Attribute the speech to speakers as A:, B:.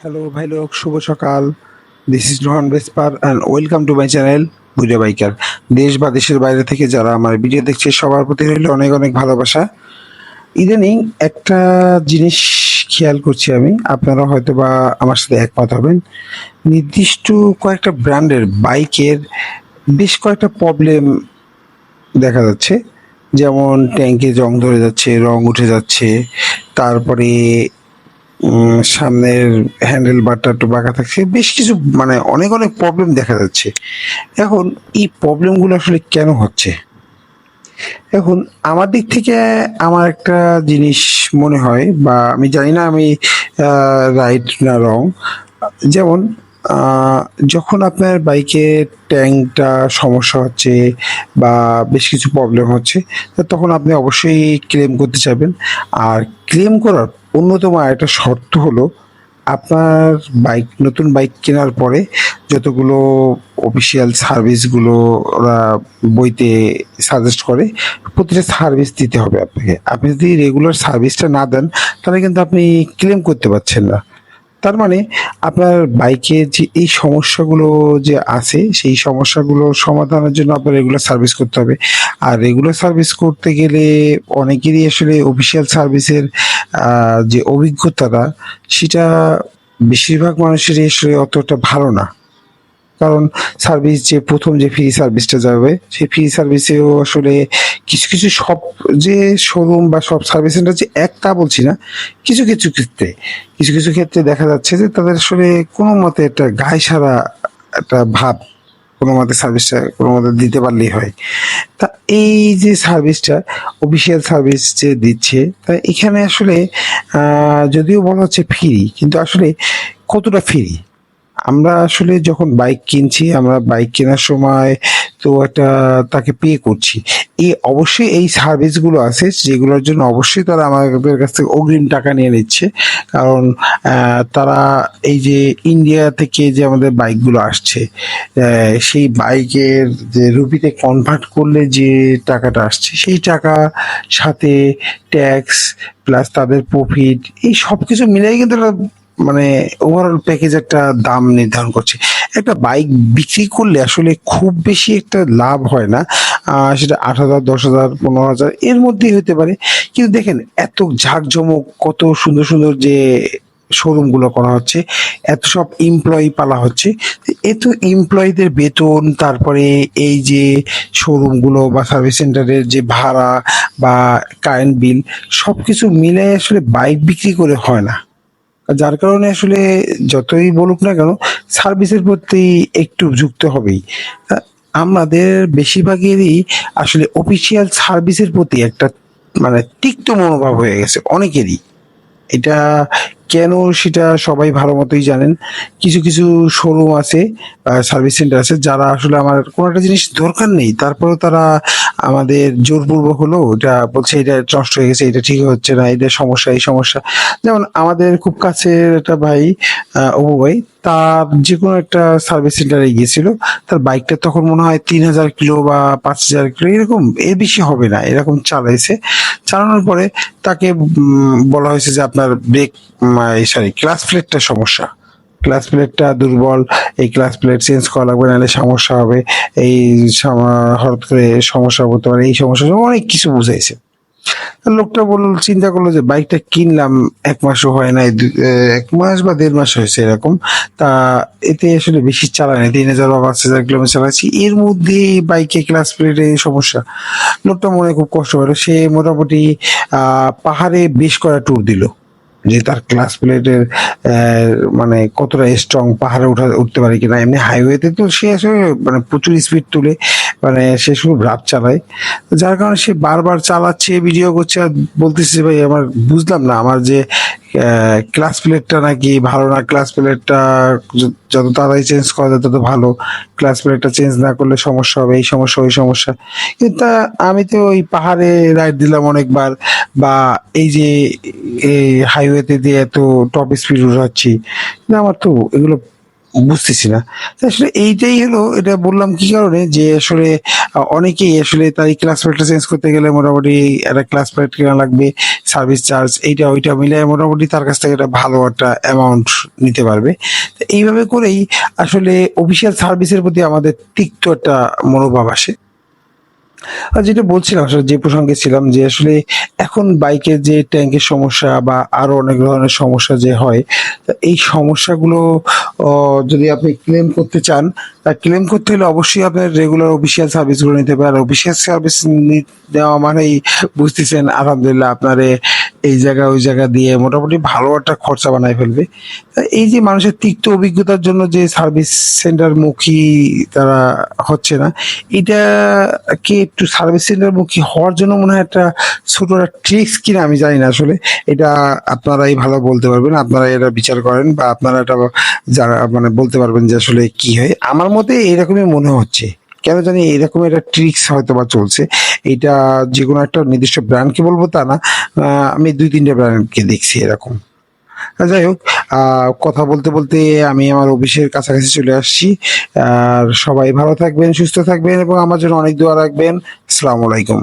A: Hello ভাই লোক, শুভ সকাল। This is Rohan বেসপার and welcome to my channel বুঝে বাইকার দেশ বা দেশের বাইরে থেকে যারা আমার ভিডিও দেখছে, সবার প্রতি রইল অনেক অনেক ভালোবাসা। ইদানিং একটা জিনিস খেয়াল করছি আমি, আপনারা হয়তো বা আমার সাথে একমত হবেন। নির্দিষ্ট কয়েকটা ব্র্যান্ডের বাইকের বেশ কয়েকটা প্রবলেম দেখা যাচ্ছে। যেমন ট্যাঙ্কে জং ধরে যাচ্ছে, রং উঠে যাচ্ছে, তারপরে সামনের হ্যান্ডেল বারটা একটু বাঁকা থাকছে। বেশ কিছু মানে অনেক অনেক প্রবলেম দেখা যাচ্ছে। এখন এই প্রবলেমগুলো আসলে কেন হচ্ছে? এখন আমার দিক থেকে আমার একটা জিনিস মনে হয়, বা আমি জানি না আমি রাইট না রং যেমন যখন আপনার বাইকে ট্যাঙ্কটা সমস্যা হচ্ছে বা বেশ কিছু প্রবলেম হচ্ছে তখন আপনি অবশ্যই ক্লেম করতে চাইবেন। আর ক্লেম করার অন্যতম একটা শর্ত হলো, আপনার বাইক, নতুন বাইক কেনার পরে যতগুলো অফিসিয়াল সার্ভিসগুলো ওরা বইতে সাজেস্ট করে, প্রতিটা সার্ভিস দিতে হবে আপনাকে। আপনি যদি রেগুলার সার্ভিসটা না দেন, তাহলে কিন্তু আপনি ক্লেম করতে পারছেন না। তার মানে আপনার বাইকে যে এই সমস্যাগুলো যে আছে, সেই সমস্যাগুলো সমাধানের জন্য আপনার রেগুলার সার্ভিস করতে হবে। আর রেগুলার সার্ভিস করতে গেলে অনেকেরই আসলে অফিসিয়াল সার্ভিসের যে অভিজ্ঞতাটা, সেটা বেশিরভাগ মানুষেরই আসলে অতটা ভালো না। কারণ সার্ভিস যে প্রথম যে ফ্রি সার্ভিসটা যাবে, সেই ফ্রি সার্ভিসেও আসলে কিছু কিছু সব যে শোরুম বা সব সার্ভিস সেন্টার যে এক তা বলছি না, কিছু কিছু ক্ষেত্রে, কিছু কিছু ক্ষেত্রে দেখা যাচ্ছে যে তাদের আসলে কোনো মতে একটা গায়ে সারা একটা ভাব কোনো মতে সার্ভিসটা কোনো মতে দিতে পারলেই হয়। তা এই যে সার্ভিসটা অফিসিয়াল সার্ভিস যে দিচ্ছে, তা এখানে আসলে যদিও বলা হচ্ছে ফ্রি কিন্তু আসলে কতটা ফ্রি আমরা আসলে যখন বাইক কিনছি, আমরা বাইক কেনার সময় তো একটা তাকে পে করছি। এই অবশ্যই এই সার্ভিসগুলো আছে, যেগুলোর জন্য অবশ্যই তারা আমাদের কাছ থেকে অগ্রিম টাকা নিয়ে নিচ্ছে। কারণ তারা এই যে ইন্ডিয়া থেকে যে আমাদের বাইকগুলো আসছে সেই বাইকের যে রুপিতে কনভার্ট করলে যে টাকাটা আসছে, সেই টাকা সাথে ট্যাক্স প্লাস তাদের প্রফিট এই সব কিছু মিলাই কিন্তু মানে ওভারঅল প্যাকেজ একটা দাম নির্ধারণ করছে। একটা বাইক বিক্রি করলে আসলে খুব বেশি একটা লাভ হয় না। সেটা আট হাজার, দশ হাজার, পনেরো হাজার, এর মধ্যেই হতে পারে। কিন্তু দেখেন, এত ঝাঁকজমক, কত সুন্দর সুন্দর যে শোরুমগুলো করা হচ্ছে, এত সব এমপ্লয়ি পালা হচ্ছে, এত এমপ্লয়ীদের বেতন, তারপরে এই যে শোরুমগুলো বা সার্ভিস সেন্টারের যে ভাড়া বা কারেন্ট বিল সবকিছু মিলে আসলে বাইক বিক্রি করে হয় না। যার কারণে আসলে যতই বলুক না কেন সার্ভিসের প্রতি একটু যুক্ত হবেই। আমাদের বেশিরভাগেরই আসলে অফিসিয়াল সার্ভিসের প্রতি একটা মানে তিক্ত মনোভাব হয়ে গেছে, অনেকেরই। এটা কেন সেটা সবাই ভালো মতোই জানেন। কিছু কিছু শোরুম আছে সার্ভিস সেন্টার আছে, যারা আসলে আমার কোনো একটা জিনিস দরকার নেই, তারপরেও তারা আমাদের জোরপূর্বক হলো, এটা বলছে এটা নষ্ট হয়ে গেছে, এটা ঠিক হচ্ছে না এটা সমস্যা, এই সমস্যা। যেমন আমাদের খুব কাছের একটা ভাই অপু ভাই তার যে কোনো একটা সার্ভিস সেন্টারে গিয়েছিল, তার বাইকটা তখন মনে হয় তিন হাজার কিলো বা পাঁচ হাজার কিলো, এরকম, এর বেশি হবে না, এরকম চালাইছে। চালানোর পরে তাকে বলা হয়েছে যে আপনার ব্রেক সরি ক্লাস প্লেটটা সমস্যা। ক্লাস প্লেটটা দুর্বল, এই ক্লাস প্লেট চেঞ্জ করা লাগবে, নাহলে সমস্যা হবে। এই হঠাৎ করে সমস্যা হতে পারে, এই সমস্যা, অনেক কিছু বুঝাইছে। লোকটা বলল, চিন্তা করল যে বাইকটা কিনলাম, এক মাসও হয় নাই এক মাস বা দেড় মাস হয়েছে এরকম। তা এতে আসলে বেশি চালানি তিন হাজার বা পাঁচ হাজার কিলোমিটার চালাচ্ছি এর মধ্যে বাইকে ক্লাস প্লেটে সমস্যা। লোকটা মনে খুব কষ্ট হলো সে মোটামুটি পাহাড়ে বেশ করা ট্যুর দিল। যে তার ক্লাস প্লেটের মানে কতটা স্ট্রং পাহাড়ে উঠা, উঠতে পারে কিনা, এমনি হাইওয়েতে তো সে আসলে মানে প্রচুর স্পিড তুলে। মানে সে শুধু রাত চালায়। যার কারণে সে বারবার চালাচ্ছে ভিডিও করছে। আর বলতেছে, ভাই, আমার বুঝলাম না, আমার যে ক্লাস প্লেটটা নাকি ভালো না ক্লাস প্লেটটা যত তাড়াতাড়ি চেঞ্জ করা যায়, তত ভালো। ক্লাস প্লেটটা চেঞ্জ না করলে সমস্যা হবে, এই সমস্যা, ওই সমস্যা। কিন্তু আমি তো ওই পাহাড়ে রাইড দিলাম অনেকবার, বা এই যে, এই হাইওয়েতে দিয়ে এত টপ স্পিড উঠাচ্ছি। আমার তো এগুলো বুঝতেছি না। আসলে এইটাই হলো, এটা বললাম কি কারণে? যে আসলে, অনেকেই আসলে তাই ক্লাস প্লেটটা চেঞ্জ করতে গেলে মোটামুটি একটা ক্লাস প্লেট কেনা লাগবে সার্ভিস চার্জ এইটা ওইটা মিলে মোটামুটি তার কাছ থেকে একটা ভালো একটা অ্যামাউন্ট নিতে পারবে। এইভাবে করেই আসলে অফিসিয়াল সার্ভিসের প্রতি আমাদের তিক্ত একটা মনোভাব আসে। আর যেটা বলছিলাম, আসলে যে প্রসঙ্গে ছিলাম যে আসলে এখন বাইকের যে ট্যাঙ্কের সমস্যা বা আরও অনেক ধরনের সমস্যা যে হয় এই সমস্যাগুলো যদি আপনি ক্লেম করতে চান, তা ক্লেম করতে হলে অবশ্যই আপনার রেগুলার অফিসিয়াল সার্ভিসগুলো নিতে হবে। আর অফিসিয়াল সার্ভিস নেওয়া মানেই বুঝতেছেন, আলহামদুলিল্লাহ আপনার এই জায়গা, ওই জায়গা দিয়ে মোটামুটি ভালো একটা খরচা বানায় ফেলবে। এই যে মানুষের তিক্ত অভিজ্ঞতার জন্য যে সার্ভিস সেন্টার মুখী তারা হচ্ছে না, এটা কি একটু সার্ভিস সেন্টার মুখী হওয়ার জন্য মনে হয় একটা ছোট একটা ট্রিক্স কিনা আমি জানি না আসলে। এটা আপনারাই ভালো বলতে পারবেন আপনারা এটা বিচার করেন বা আপনারা এটা যারা মানে বলতে পারবেন যে আসলে কি হয়। আমার মতে এরকমই মনে হচ্ছে। কেন জানি এরকম একটা ট্রিক্স হয়তো বা চলছে। এটা যে কোনো একটা নির্দিষ্ট ব্র্যান্ডকে বলব তা না। আমি দুই তিনটে ব্র্যান্ডকে দেখছি এরকম। যাই হোক কথা বলতে বলতে আমি আমার অফিসের কাছাকাছি চলে আসছি। আর সবাই ভালো থাকবেন, সুস্থ থাকবেন এবং আমার জন্য অনেক দোয়া রাখবেন। আসসালামু আলাইকুম।